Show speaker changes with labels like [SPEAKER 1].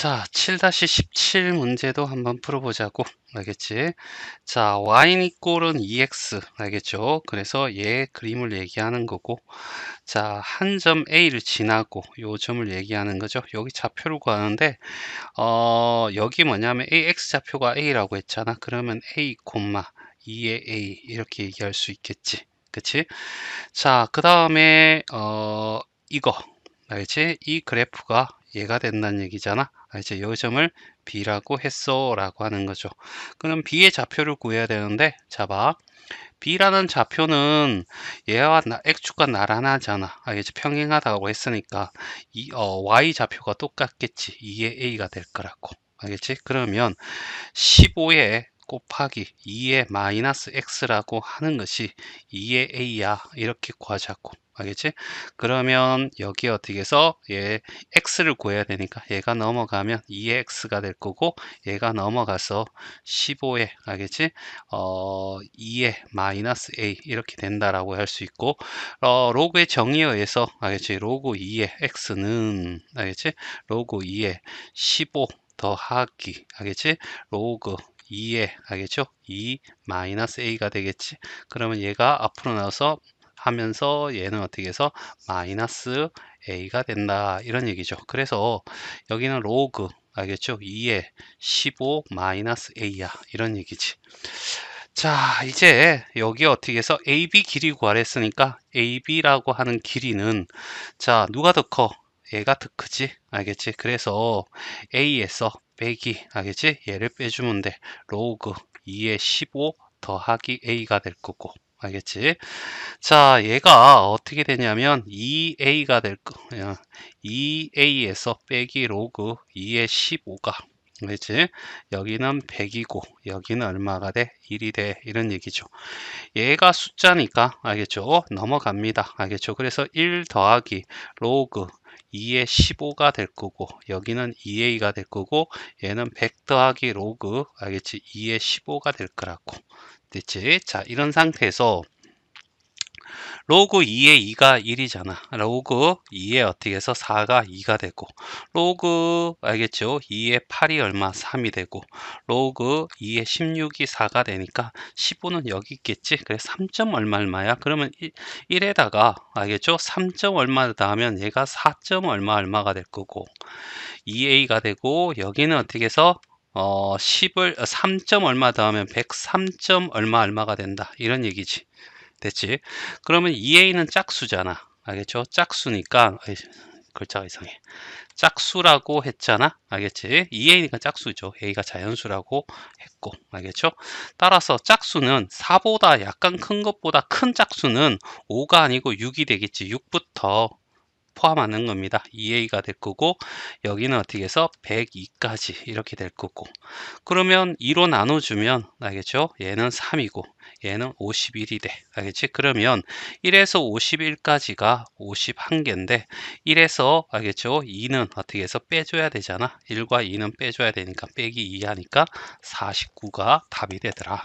[SPEAKER 1] 자, 7-17 문제도 한번 풀어보자고. 알겠지? 자, y 이꼴은 2x. 알겠죠? 그래서 얘 그림을 얘기하는 거고. 자, 한 점 A를 지나고 요 점을 얘기하는 거죠. 여기 좌표를 구하는데, 어, 여기 뭐냐면 AX 좌표가 A라고 했잖아. 그러면 A, 2의 A. 이렇게 얘기할 수 있겠지. 그치? 자, 그 다음에, 어, 이거. 알겠지? 이 그래프가 얘가 된다는 얘기잖아. 이제 요 점을 B라고 했어 라고 하는 거죠. 그럼 B의 좌표를 구해야 되는데 자봐. B라는 좌표는 얘와 나, X축과 나란하잖아. 알겠지? 평행하다고 했으니까 이, 어, Y 좌표가 똑같겠지. 2의 A가 될 거라고. 알겠지? 그러면 15에 곱하기 2의 마이너스 x라고 하는 것이 2의 a야 이렇게 구하자고 알겠지? 그러면 여기 어떻게 해서 얘 x를 구해야 되니까 얘가 넘어가면 2의 x가 될 거고 얘가 넘어가서 15에 알겠지? 어 2의 마이너스 a 이렇게 된다라고 할 수 있고 어 로그의 정의에 의해서 알겠지? 로그 2의 x는 알겠지? 로그 2의 15 더하기 알겠지? 로그 2에 알겠죠? 2 마이너스 a가 되겠지. 그러면 얘가 앞으로 나와서 하면서 얘는 어떻게 해서 마이너스 a가 된다 이런 얘기죠. 그래서 여기는 로그 알겠죠? 2에 15 마이너스 a야 이런 얘기지. 자 이제 여기 어떻게 해서 AB 길이 구하랬으니까 AB라고 하는 길이는 자 누가 더 커? 얘가 더 크지? 알겠지? 그래서 A에서 빼기 알겠지? 얘를 빼주면 돼. 로그 2에 15 더하기 A가 될 거고 알겠지? 자 얘가 어떻게 되냐면 2A가 될 거, 2A에서 빼기 로그 2에 15가 그렇지? 여기는 100이고 여기는 얼마가 돼? 1이 돼. 이런 얘기죠. 얘가 숫자니까 알겠죠? 넘어갑니다. 알겠죠? 그래서 1 더하기 로그 2에 15가 될 거고 여기는 2a가 될 거고 얘는 100 더하기 로그 알겠지? 2에 15가 될 거라고. 됐지? 자 이런 상태에서 로그 2에 2가 1이잖아. 로그 2에 어떻게 해서 4가 2가 되고 로그 알겠죠? 2에 8이 얼마? 3이 되고 로그 2에 16이 4가 되니까 15는 여기 있겠지? 그래 3점 얼마 얼마야? 그러면 1, 에다가 알겠죠? 3점 얼마 더하면 얘가 4점 얼마 얼마가 될 거고 2a가 되고 여기는 어떻게 해서 어 10을 3점 얼마 더하면 103점 얼마 얼마가 된다 이런 얘기지 됐지? 그러면 2a는 짝수잖아. 알겠죠? 짝수니까 어이, 글자가 이상해. 짝수라고 했잖아. 알겠지? 2a니까 짝수죠. a가 자연수라고 했고. 알겠죠? 따라서 짝수는 4보다 약간 큰 것보다 큰 짝수는 5가 아니고 6이 되겠지. 6부터 포함하는 겁니다. 2a가 될 거고 여기는 어떻게 해서 102까지 이렇게 될 거고 그러면 2로 나눠주면 알겠죠? 얘는 3이고 얘는 51이 돼. 알겠지? 그러면 1에서 51까지가 51개인데 1에서 알겠죠? 2는 어떻게 해서 빼줘야 되잖아. 1과 2는 빼줘야 되니까 빼기 2 하니까 49가 답이 되더라.